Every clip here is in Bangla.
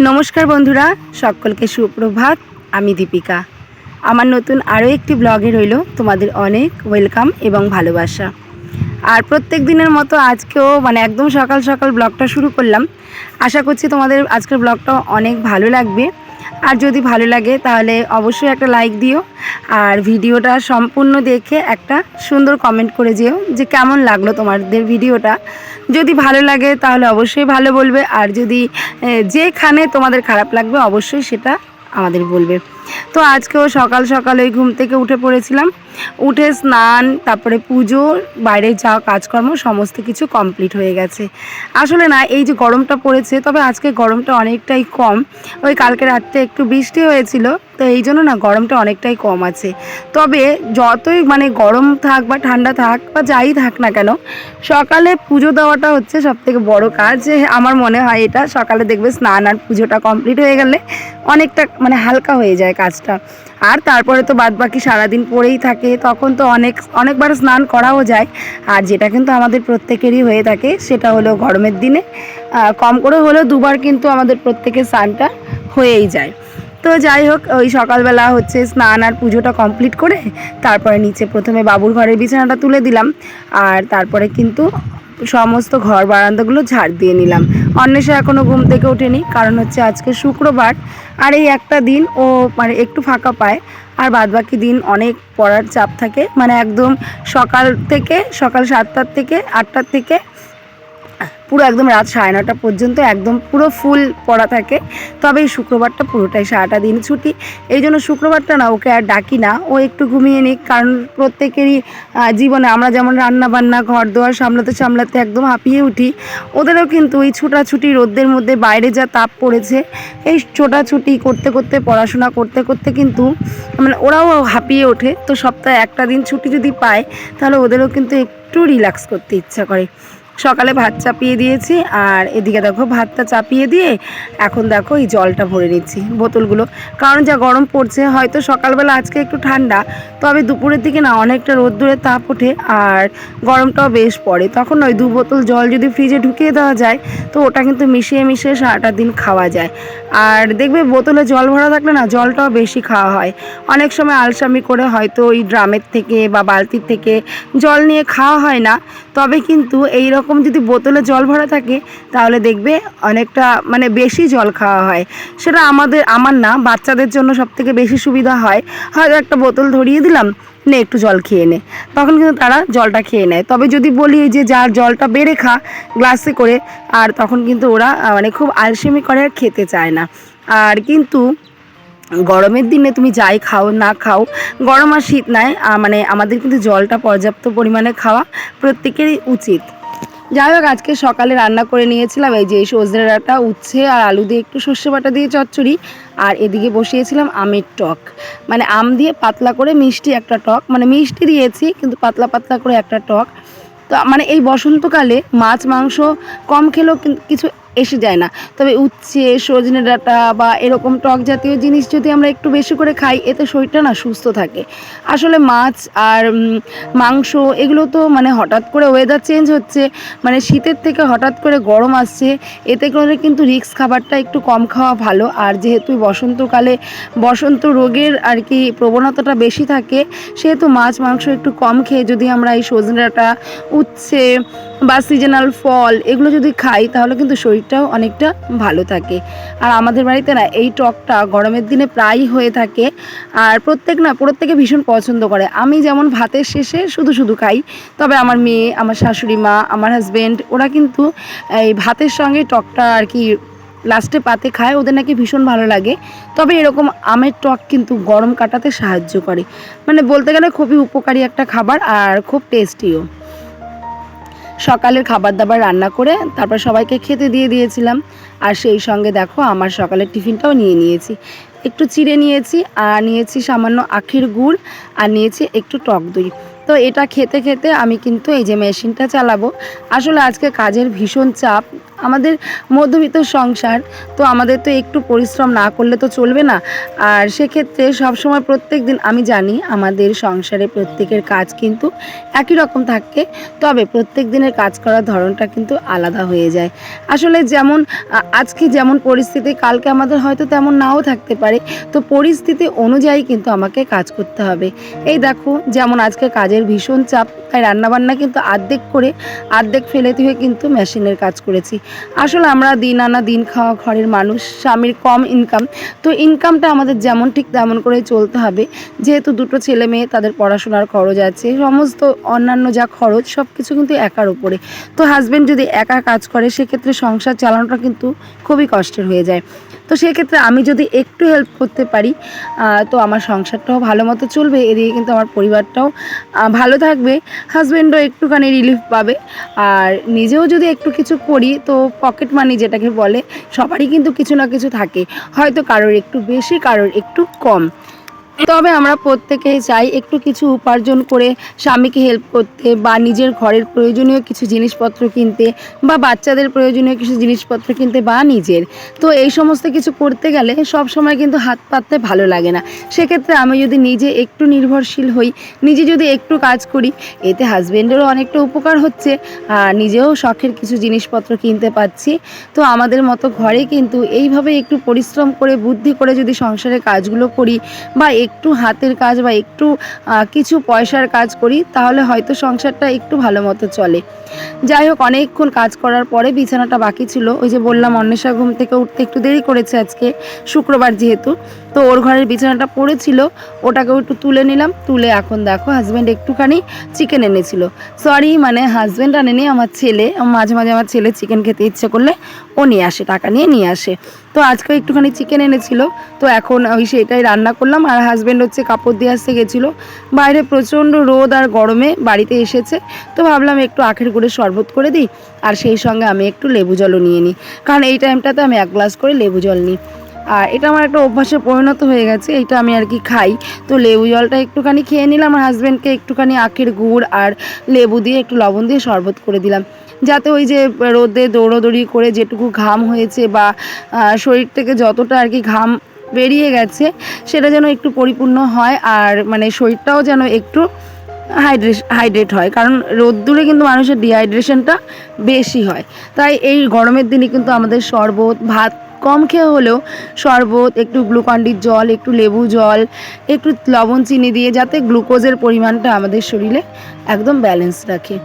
নমস্কার বন্ধুরা, সকলকে সুপ্রভাত, আমি দীপিকা। আমার নতুন আরও একটি ব্লগে রইল তোমাদের অনেক ওয়েলকাম এবং ভালোবাসা। আর প্রত্যেক দিনের মতো আজকেও মানে একদম সকাল সকাল ব্লগটা শুরু করলাম। আশা করছি তোমাদের আজকের ব্লগটা অনেক ভালো লাগবে। আর যদি ভালো লাগে, তাহলে অবশ্যই একটা লাইক দিও। আর ভিডিওটা সম্পূর্ণ দেখে একটা সুন্দর কমেন্ট করে যেও যে কেমন লাগল তোমাদের ভিডিওটা। যদি ভালো লাগে, তাহলে অবশ্যই ভালো বলবে। আর যদি যেখানে তোমাদের খারাপ লাগবে, অবশ্যই সেটা আমাদের বলবে। তো আজকেও সকাল সকাল ওই ঘুম থেকে উঠে পড়েছিলাম। উঠে স্নান, তারপরে পুজো, বাইরে যাওয়া কাজকর্ম, সমস্ত কিছু কমপ্লিট হয়ে গেছে। আসলে না, এই যে গরমটা পড়েছে, তবে আজকে গরমটা অনেকটাই কম। ওই কালকে রাত্রে একটু বৃষ্টি হয়েছিল, তো এই জন্য না গরমটা অনেকটাই কম আছে। তবে যতই মানে গরম থাক বা ঠান্ডা থাক বা যাই থাক না কেন, সকালে পুজো দেওয়াটা হচ্ছে সব থেকে বড়ো কাজ। আমার মনে হয় এটা, সকালে দেখবে স্নান আর পুজোটা কমপ্লিট হয়ে গেলে অনেকটা মানে হালকা হয়ে যায়। কাজটা। আর তারপরে তো বাদ বাকি সারাদিন পড়েই থাকে, তখন তো অনেক, অনেকবার স্নান করাও যায়। আর যেটা কিন্তু আমাদের প্রত্যেকেরই হয়ে থাকে, সেটা হলো গরমের দিনে। কম করে হলেও দুবার কিন্তু আমাদের প্রত্যেকের স্নানটা হয়েই যায়। তো যাই হোক, ওই সকালবেলা হচ্ছে স্নান আর পুজোটা কমপ্লিট করে, তারপরে নিচে প্রথমে বাবুর ঘরের বিছানাটা তুলে দিলাম। আর তারপরে কিন্তু সমস্ত ঘর বারান্দাগুলো ঝাড় দিয়ে নিলাম। অন্বেষা এখনও ঘুম থেকে ওঠেনি, কারণ হচ্ছে আজকে শুক্রবার, আর এই একটা দিন ও মানে একটু ফাঁকা পায়, আর বাদবাকি দিন অনেক পড়ার চাপ থাকে। মানে একদম সকাল থেকে, সকাল সাতটার থেকে, আটটার থেকে পুরো একদম রাত সাড়ে নটা পর্যন্ত একদম পুরো ফুল পড়া থাকে। তবে এই শুক্রবারটা পুরোটাই সারাটা দিন ছুটি। এই জন্য শুক্রবারটা না, ওকে আর ডাকি না। ও একটু ঘুমিয়ে নিক, কারণ প্রত্যেকেরই জীবনে আমরা যেমন রান্না বান্না ঘর দোয়ার সামলাতে সামলাতে একদম হাঁপিয়ে উঠি, ওদেরও কিন্তু ওই ছোটাছুটি, রোদ্দের মধ্যে বাইরে যা তাপ পড়েছে, এই ছোটাছুটি করতে করতে, পড়াশোনা করতে করতে কিন্তু মানে ওরাও হাঁপিয়ে ওঠে। তো সপ্তাহে একটা দিন ছুটি যদি পায়, তাহলে ওদেরও কিন্তু একটু রিল্যাক্স করতে ইচ্ছা করে। সকালে ভাত চাপিয়ে দিয়েছি আর এদিকে দেখো ভাতটা চাপিয়ে দিয়ে এখন দেখো এই জলটা ভরে নিচ্ছি বোতলগুলো। কারণ যা গরম পড়ছে, হয়তো সকালবেলা আজকে একটু ঠান্ডা, তবে দুপুরের দিকে না অনেকটা রোদ্দুরের তাপ ওঠে আর গরমটাও বেশ পড়ে। তখন ওই দু বোতল জল যদি ফ্রিজে ঢুকিয়ে দেওয়া যায়, তো ওটা কিন্তু মিশিয়ে মিশিয়ে সারাটা দিন খাওয়া যায়। আর দেখবে বোতলে জল ভরা থাকলে না জলটাও বেশি খাওয়া হয়। অনেক সময় আলসামি করে হয়তো ওই ড্রামের থেকে বা বালতির থেকে জল নিয়ে খাওয়া হয় না, তবে কিন্তু এই রকম যদি বোতলে জল ভরা থাকে, তাহলে দেখবে অনেকটা মানে বেশি জল খাওয়া হয়। সেটা আমাদের, আমার না, বাচ্চাদের জন্য সব থেকে বেশি সুবিধা হয়। হয়তো একটা বোতল ধরিয়ে দিলাম, নে একটু জল খেয়ে নে। তখন কিন্তু তারা জলটা খেয়ে নেয়। তবে যদি বলি যে যার জলটা বেড়ে খা, গ্লাসে করে, আর তখন কিন্তু ওরা মানে খুব আলসেমি করে আর খেতে চায় না। আর কিন্তু গরমের দিনে তুমি যাই খাও, না খাও, গরম আর শীত নাই মানে আমাদের কিন্তু জলটা পর্যাপ্ত পরিমাণে খাওয়া প্রত্যেকেরই উচিত। যাই হোক, আজকে সকালে রান্না করে নিয়েছিলাম। এই যে সজনে ডাঁটা, উচ্ছে আর আলু দিয়ে একটু সর্ষে বাটা দিয়ে চচ্চড়ি। আর এদিকে বসিয়েছিলাম আমের টক। মানে আম দিয়ে পাতলা করে মিষ্টি একটা টক। মানে মিষ্টি দিয়েছি, কিন্তু পাতলা পাতলা করে একটা টক। তো মানে এই বসন্তকালে মাছ, মাংস কম খেলেও কিছু এসে যায় না। তবে উচ্ছে, সজনে ডাঁটা বা এরকম টক জাতীয় জিনিস যদি আমরা একটু বেশি করে খাই, এতে শরীরটা না সুস্থ থাকে। আসলে মাছ আর মাংস এগুলো তো মানে হঠাৎ করে ওয়েদার চেঞ্জ হচ্ছে। মানে শীতের থেকে হঠাৎ করে গরম আসছে। এতে করে কিন্তু রিক্স খাবারটা একটু কম খাওয়া ভালো। আর যেহেতু বসন্তকালে বসন্ত রোগের আর কি প্রবণতাটা বেশি থাকে, সেহেতু মাছ, মাংস একটু কম খেয়ে যদি আমরা এই সজনে ডাঁটা, উচ্ছে বা সিজনাল ফল এগুলো যদি খাই, তাহলে কিন্তু শরীরটাও অনেকটা ভালো থাকে। আর আমাদের বাড়িতে না, এই টকটা গরমের দিনে প্রায়ই হয়ে থাকে। আর প্রত্যেক না, প্রত্যেকে ভীষণ পছন্দ করে। আমি যেমন ভাতের শেষে শুধু শুধু খাই, তবে আমার মেয়ে, আমার শাশুড়ি মা, আমার হাজব্যান্ড ওরা কিন্তু এই ভাতের সঙ্গে টকটা আর কি লাস্টে পাতে খায়, ওদের নাকি ভীষণ ভালো লাগে। তবে এরকম আমের টক কিন্তু গরম কাটাতে সাহায্য করে। মানে বলতে গেলে খুবই উপকারী একটা খাবার আর খুব টেস্টিও সকালের খাবার দাবার রান্না করে তারপর সবাইকে খেতে দিয়ে দিয়েছিলাম। আর সেই সঙ্গে দেখো আমার সকালের টিফিনটাও নিয়ে নিয়েছি। একটু চিড়ে নিয়েছি আর নিয়েছি সামান্য আখির গুড় আর নিয়েছি একটু টক দই। তো এটা খেতে খেতে আমি কিন্তু এই যে মেশিনটা চালাবো। আসলে আজকে কাজের ভীষণ চাপ। আমাদের মধ্যবিত্ত সংসার, তো আমাদের তো একটু পরিশ্রম না করলে তো চলবে না। আর সেক্ষেত্রে সবসময় প্রত্যেক দিন, আমি জানি আমাদের সংসারে প্রত্যেকের কাজ কিন্তু একই রকম থাকে, তবে প্রত্যেক দিনের কাজ করার ধরনটা কিন্তু আলাদা হয়ে যায়। আসলে যেমন আজকে যেমন পরিস্থিতি, কালকে আমাদের হয়তো তেমন নাও থাকতে পারে, তো পরিস্থিতি অনুযায়ী কিন্তু আমাকে কাজ করতে হবে। এই দেখো, যেমন আজকে কাজের ভীষণ চাপ, তাই রান্নাবান্না কিন্তু আর্ধেক করে, আর্ধেক ফেলে দিয়ে কিন্তু মেশিনের কাজ করেছি। আসলে আমরা দিন আনা দিন খাওয়া ঘরের মানুষ, স্বামীর কম ইনকাম তো ইনকামটা আমাদের যেমন ঠিক তেমন করে চলতে হবে। যেহেতু দুটো ছেলে মেয়ে, তাদের পড়াশোনার খরচ আছে, সমস্ত অন্যান্য যা খরচ সব কিছু কিন্তু একার উপরে। তো হাজব্যান্ড যদি একা কাজ করে, সেক্ষেত্রে সংসার চালানোটা কিন্তু খুবই কষ্টের হয়ে যায়। তো সেক্ষেত্রে আমি যদি একটু হেল্প করতে পারি তো আমার সংসারটাও ভালো মতো চলবে। এদিকে কিন্তু আমার পরিবারটাও ভালো থাকবে। হাজব্যান্ডও একটুখানি রিলিফ পাবে। আর নিজেও যদি একটু কিছু করি, তো পকেট মানি যেটাকে বলে, সবারই কিন্তু কিছু না কিছু থাকে। হয়তো কারোর একটু বেশি, কারোর একটু কম। তবে আমরা প্রত্যেকেই চাই একটু কিছু উপার্জন করে স্বামীকে হেল্প করতে বা নিজের ঘরের প্রয়োজনীয় কিছু জিনিসপত্র কিনতে বা বাচ্চাদের প্রয়োজনীয় কিছু জিনিসপত্র কিনতে বা নিজের। তো এই সমস্ত কিছু করতে গেলে সব সময় কিন্তু হাত পাততে ভালো লাগে না। সেক্ষেত্রে আমি যদি নিজে একটু নির্ভরশীল হই, নিজে যদি একটু কাজ করি, এতে হাজব্যান্ডেরও অনেকটা উপকার হচ্ছে, আর নিজেও শখের কিছু জিনিসপত্র কিনতে পাচ্ছি। তো আমাদের মতো ঘরে কিন্তু এইভাবে একটু পরিশ্রম করে, বুদ্ধি করে যদি সংসারের কাজগুলো করি বা একটু হাতের কাজ বা একটু কিছু পয়সার কাজ করি, তাহলে হয়তো সংসারটা একটু ভালো মতো চলে। যাই হোক, অনেকক্ষণ কাজ করার পরে বিছানাটা বাকি ছিল। ওই যে বললাম, অন্বেষা ঘুম থেকে উঠতে একটু দেরি করেছে আজকে, শুক্রবার যেহেতু। তো ওর ঘরের বিছানাটা পড়েছিল, ওটাকেও একটু তুলে নিলাম। তুলে এখন দেখো হাজব্যান্ড একটুখানি চিকেন এনেছিল। সরি মানে হাজব্যান্ড আনেনি, আমার ছেলে। মাঝে মাঝে আমার ছেলে চিকেন খেতে ইচ্ছে করলে ও নিয়ে আসে, টাকা নিয়ে নিয়ে আসে। তো আজকে একটুখানি চিকেন এনেছিল। তো এখন ওই সেটাই রান্না করলাম আর হাজব্যান্ড হচ্ছে কাপড় দিয়ে আসতে গেছিল। বাইরে প্রচণ্ড রোদ আর গরমে বাড়িতে এসেছে। তো ভাবলাম একটু আখের গুড়ের শরবত করে দিই আর সেই সঙ্গে আমি একটু লেবু জলও নিয়ে নিই। কারণ এই টাইমটাতে আমি এক গ্লাস করে লেবু জল নিই। আর এটা আমার একটা অভ্যাসে পরিণত হয়ে গেছে, এটা আমি আর কি খাই। তো লেবু জলটা একটুখানি খেয়ে নিলাম আমার হাজব্যান্ডকে একটুখানি আখের গুড় আর লেবু দিয়ে একটু লবণ দিয়ে শরবত করে দিলাম। যাতে ওই যে রোদে দৌড়োদৌড়ি করে যেটুকু ঘাম হয়েছে বা শরীর থেকে যতটা আর কি ঘাম বেরিয়ে গেছে, সেটা যেন একটু পরিপূর্ণ হয় আর মানে শরীরটাও যেন একটু হাইড্রেশ, হাইড্রেট হয়। কারণ রোদ্দুরে কিন্তু মানুষের ডিহাইড্রেশনটা বেশি হয়। তাই এই গরমের দিনে কিন্তু আমাদের শরবত, ভাত কম খেয়ে হলেও শরবত, একটু গ্লুকন্ডির জল, একটু লেবু জল, একটু লবণ, চিনি দিয়ে যাতে গ্লুকোজের পরিমাণটা আমাদের শরীরে একদম ব্যালেন্স রাখে।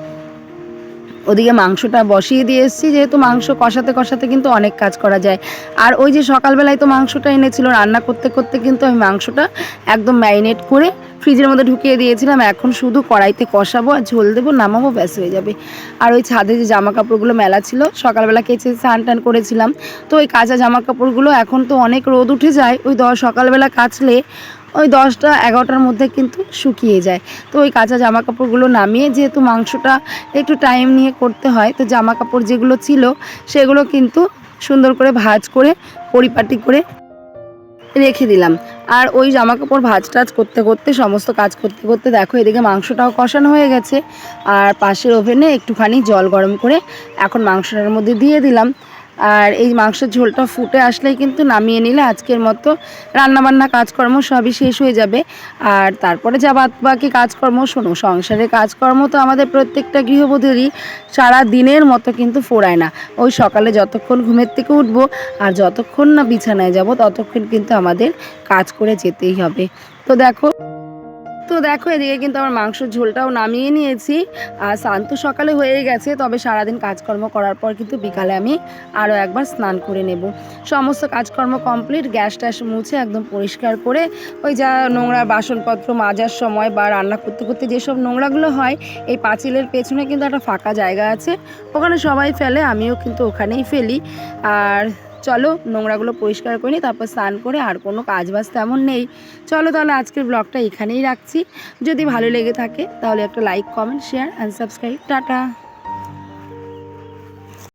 ওদিকে মাংসটা বসিয়ে দিয়ে এসেছি, যেহেতু মাংস কষাতে কষাতে কিন্তু অনেক কাজ করা যায়। আর ওই যে সকালবেলায় তো মাংসটা এনেছিল, রান্না করতে করতে কিন্তু আমি মাংসটা একদম ম্যারিনেট করে ফ্রিজের মধ্যে ঢুকিয়ে দিয়েছিলাম। এখন শুধু কড়াইতে কষাবো আর ঝোল দেবো, নামাবো, ব্যাস হয়ে যাবে। আর ওই ছাদে যে জামা কাপড়গুলো মেলা ছিল, সকালবেলা কেচে স্নান টান করেছিলাম। তো ওই কাঁচা জামা কাপড়গুলো এখন তো অনেক রোদ উঠে যায়, ওই দশ সকালবেলা কাচলে ওই দশটা, এগারোটার মধ্যে কিন্তু শুকিয়ে যায়। তো ওই কাঁচা জামা কাপড়গুলো নামিয়ে, যেহেতু মাংসটা একটু টাইম নিয়ে করতে হয়, তো জামা কাপড় যেগুলো ছিল, সেগুলো কিন্তু সুন্দর করে ভাঁজ করে, পরিপাটি করে রেখে দিলাম। আর ওই জামা কাপড় ভাজ টাজ করতে করতে, সমস্ত কাজ করতে করতে দেখো, এদিকে মাংসটাও কষানো হয়ে গেছে। আর পাশের ওভেনে একটুখানি জল গরম করে এখন মাংসটার মধ্যে দিয়ে দিলাম। আর এই মাংসের ঝোলটা ফুটে আসলেই কিন্তু নামিয়ে নিলে আজকের মতো রান্নাবান্না কাজকর্ম সবই শেষ হয়ে যাবে। আর তারপরে যা বাদ বাকি কাজকর্ম, শোনো, সংসারের কাজকর্ম তো আমাদের প্রত্যেকটা গৃহবধূরই সারা দিনের মতো কিন্তু ফোরায় না। ওই সকালে যতক্ষণ ঘুমের থেকে উঠবো আর যতক্ষণ না বিছানায় যাব ততক্ষণ কিন্তু আমাদের কাজ করে যেতেই হবে। তো দেখো তো দেখো, এদিকে কিন্তু আমার মাংসের ঝোলটাও নামিয়ে নিয়েছি। আর স্নান তো সকালে হয়ে গেছে, তবে সারাদিন কাজকর্ম করার পর কিন্তু বিকালে আমি আরও একবার স্নান করে নেব। সমস্ত কাজকর্ম কমপ্লিট, গ্যাস ট্যাস মুছে একদম পরিষ্কার করে ওই যা নোংরা বাসনপত্র মাজার সময় বা রান্না করতে করতে যেসব নোংরাগুলো হয়, এই পাঁচিলের পেছনে কিন্তু একটা ফাঁকা জায়গা আছে। ওখানে সবাই ফেলে, আমিও কিন্তু ওখানেই ফেলি। আর চলো নোংরাগুলো পরিষ্কার করে নিই, তারপর স্নান করে আর কোনো কাজ বাজ তেমন নেই। চলো তাহলে আজকের ব্লগটা এখানেই রাখছি। যদি ভালো লেগে থাকে তাহলে একটা like comment share and subscribe tata.